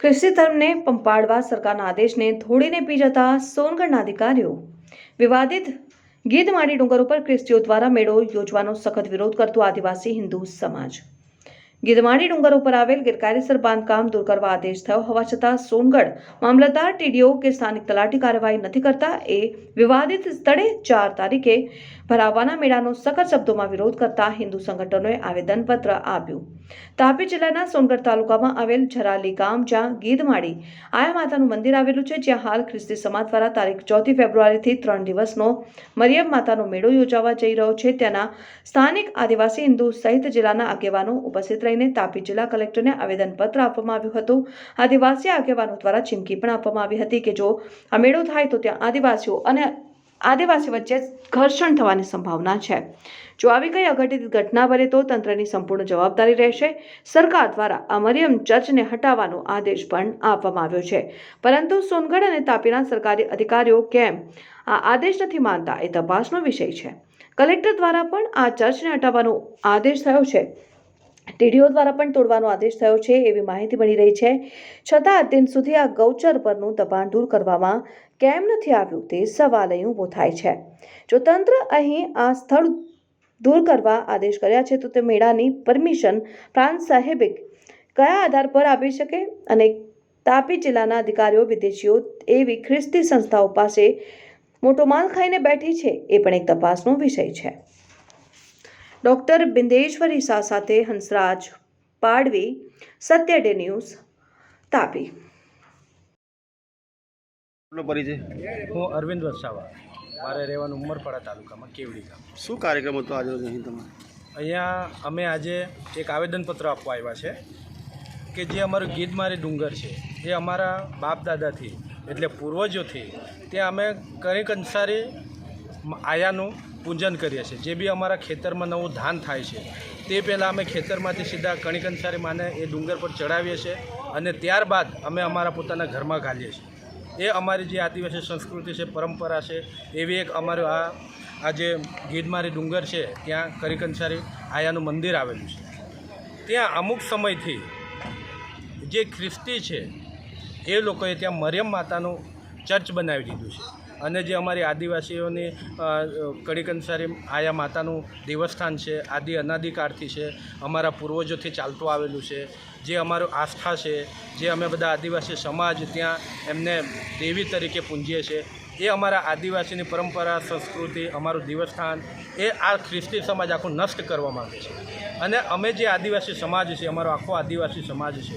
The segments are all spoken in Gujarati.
ખ્રિસ્તી ધર્મને પંપાડવા સરકારના આદેશને ધોળીને પી જતા સોનગઢના અધિકારીઓ. વિવાદિત ગીધમાળી ડુંગર ઉપર ખ્રિસ્તીઓ દ્વારા મેળો યોજવાનો સખત વિરોધ કરતો આદિવાસી હિન્દુ સમાજ. ગીધમાળી ડુંગર ઉપર આવેલ ગેરકાયદેસર બાંધકામ દૂર કરવા આદેશ થયો હોવા છતાં સોનગઢ મામલતદાર ટીડીઓ કે સ્થાનિક તલાટી કાર્યવાહી નથી કરતા એ વિવાદિત સ્થળે ચાર તારીખે ભરાવાના મેળાનો સખત શબ્દોમાં વિરોધ કરતા હિન્દુ સંગઠનોએ આવેદનપત્ર આપ્યું. તાપી જિલ્લાના સોનગઢ તાલુકામાં આવેલ ઝરાલી ગામ જ્યાં ગીધમાળી આયા માતાનું મંદિર આવેલું છે, જ્યાં હાલ ખ્રિસ્તી સમાજ દ્વારા તારીખ ચોથી ફેબ્રુઆરીથી ત્રણ દિવસનો મરિયમ માતાનો મેળો યોજાવા જઈ રહ્યો છે. ત્યાંના સ્થાનિક આદિવાસી હિન્દુ સહિત જિલ્લાના આગેવાનો ઉપસ્થિત રહીને તાપી જિલ્લા કલેક્ટરને આવેદનપત્ર આપવામાં આવ્યું હતું. આદિવાસી આગેવાનો દ્વારા ચીમકી પણ આપવામાં આવી હતી કે જો આ મેળો થાય તો ત્યાં આદિવાસીઓ અને આદિવાસી વચ્ચે ઘર્ષણ થવાની સંભાવના છે. જો આવી કઈ અઘટિત ઘટના બને તો તંત્રની સંપૂર્ણ જવાબદારી રહેશે. સરકાર દ્વારા આ મરિયમ ચર્ચને હટાવવાનો આદેશ પણ આપવામાં આવ્યો છે. પરંતુ સોનગઢ અને તાપીના સરકારી અધિકારીઓ કેમ આ આદેશ નથી માનતા એ તપાસનો વિષય છે. કલેક્ટર દ્વારા પણ આ ચર્ચને હટાવવાનો આદેશ થયો છે. ટીડીઓ દ્વારા પણ તોડવાનો આદેશ થયો છે, એવી માહિતી મળી રહી છે. છતાં અત્યંત સુધી આ ગૌચર પરનું દબાણ દૂર કરવામાં કેમ નથી આવ્યું તે સવાલ અહીં ઊભો થાય છે. જો તંત્ર અહીં આ સ્થળ દૂર કરવા આદેશ કર્યા છે, તો તે મેળાની પરમિશન પ્રાંત સાહેબે કયા આધાર પર આપી શકે? અને તાપી જિલ્લાના અધિકારીઓ, વિદેશીઓ એવી ખ્રિસ્તી સંસ્થાઓ પાસે મોટો માલ ખાઈને બેઠી છે, એ પણ એક તપાસનો વિષય છે. ડોક્ટર બિંદેશ્વરી ઈસા સાથે હંસરાજ પાડવી સત્ય ડે ન્યૂઝ તાપી. પરિચય? હું અરવિંદ વસાવા. મારે રહેવાનું ઉમરપાડા તાલુકામાં કેવડી ગામ. શું કાર્યક્રમ હતો આજે અહીં તમારે? અહીંયા અમે આજે એક આવેદનપત્ર આપવા આવ્યા છે કે જે અમારું ગીધમારી ડુંગર છે. એ અમારા બાપ દાદાથી એટલે પૂર્વજોથી ત્યાં અમે કંઈક અંસારી આયાનું પૂજન કરીએ છીએ. જે બી અમારા ખેતરમાં નવું ધાન થાય છે, તે પહેલાં અમે ખેતરમાંથી સીધા કણિક અંસારી માને એ ડુંગર પર ચડાવીએ છીએ અને ત્યારબાદ અમે અમારા પોતાના ઘરમાં ઘાલીએ છીએ. એ અમારી જે આદિવાસી સંસ્કૃતિ છે, પરંપરા છે, એવી એક અમારું આ આ જે ગીધમારી ડુંગર છે, ત્યાં કરિકંસારી આયાનું મંદિર આવેલું છે. ત્યાં અમુક સમયથી જે ખ્રિસ્તી છે, એ લોકોએ ત્યાં મરિયમ માતાનું ચર્ચ બનાવી દીધું છે. અને જે અમારી આદિવાસીઓની કડી કડીકંસારી આયા માતાનું દેવસ્થાન છે, આદિ અનાદિકાળથી છે, અમારા પૂર્વજોથી ચાલતું આવેલું છે, જે અમારું આસ્થા છે, જે અમે બધા આદિવાસી સમાજ ત્યાં એમને દેવી તરીકે પૂંજીએ છીએ એ અમારા આદિવાસીની પરંપરા, સંસ્કૃતિ, અમારું દેવસ્થાન, એ આ ખ્રિસ્તી સમાજ આખું નષ્ટ કરવા માગે છે. અને અમે જે આદિવાસી સમાજ છે, અમારો આખો આદિવાસી સમાજ છે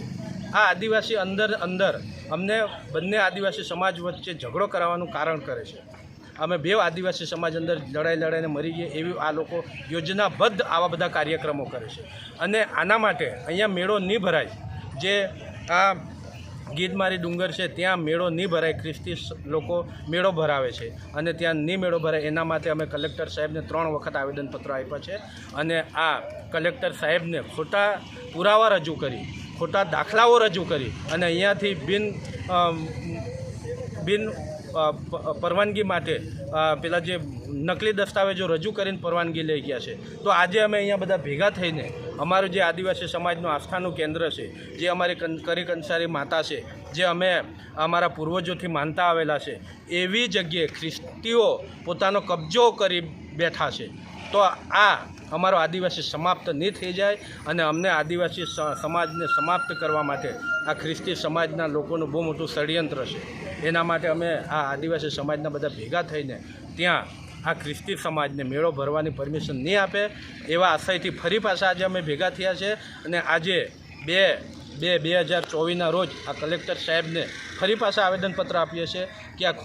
આ આદિવાસી અંદર અંદર અમને બંને આદિવાસી સમાજ વચ્ચે ઝઘડો કરાવવાનું કારણ કરે છે. અમે બે આદિવાસી સમાજ અંદર લડાઈ લડાઈને મરી ગઈએ એવી આ લોકો યોજનાબદ્ધ આવા બધા કાર્યક્રમો કરે છે. અને આના માટે અહીંયા મેળો નહીં ભરાય. જે આ ગીધમારી ડુંગર છે, ત્યાં મેળો નહીં ભરાય, ખ્રિસ્તી લોકો મેળો ભરાવે છે. અને ત્યાં નહીં મેળો ભરાય, એના માટે અમે કલેક્ટર સાહેબને ત્રણ વખત આવેદનપત્ર આપ્યા છે. અને આ કલેક્ટર સાહેબને ખોટા પુરાવા રજૂ કરી. ખોટા દાખલાઓ રજૂ કરી અને અહીંયાથી બિન બિન પરવાનગી માટે પેલા જે નકલી દસ્તાવેજો રજૂ કરીને પરવાનગી લઈ ગયા છે. તો આજે અમે અહીંયા બધા ભેગા થઈને અમારું જે આદિવાસી સમાજનું આસ્થાનું કેન્દ્ર છે, જે અમારી કરી કંસારી માતા છે, જે અમે અમારા પૂર્વજોથી માનતા આવેલા છે, એવી જગ્યાએ ખ્રિસ્તીઓ પોતાનો કબજો કરી બેઠા છે. તો આ અમારો આદિવાસી સમાપ્ત નહીં થઈ જાય અને અમને આદિવાસી સમાજને સમાપ્ત કરવા માટે આ ખ્રિસ્તી સમાજના લોકોનું બહુ મોટું ષડયંત્ર છે. એના માટે અમે આ આદિવાસી સમાજના બધા ભેગા થઈને ત્યાં આ ખ્રિસ્તી સમાજને મેળો ભરવાની પરમિશન નહીં આપે એવા આશયથી ફરી પાછા આજે અમે ભેગા થયા છે અને આજે બે બે બે હજાર ચોવીસના રોજ આ કલેક્ટર સાહેબને ફરી પાછા આવેદનપત્ર આપીએ છીએ કે આ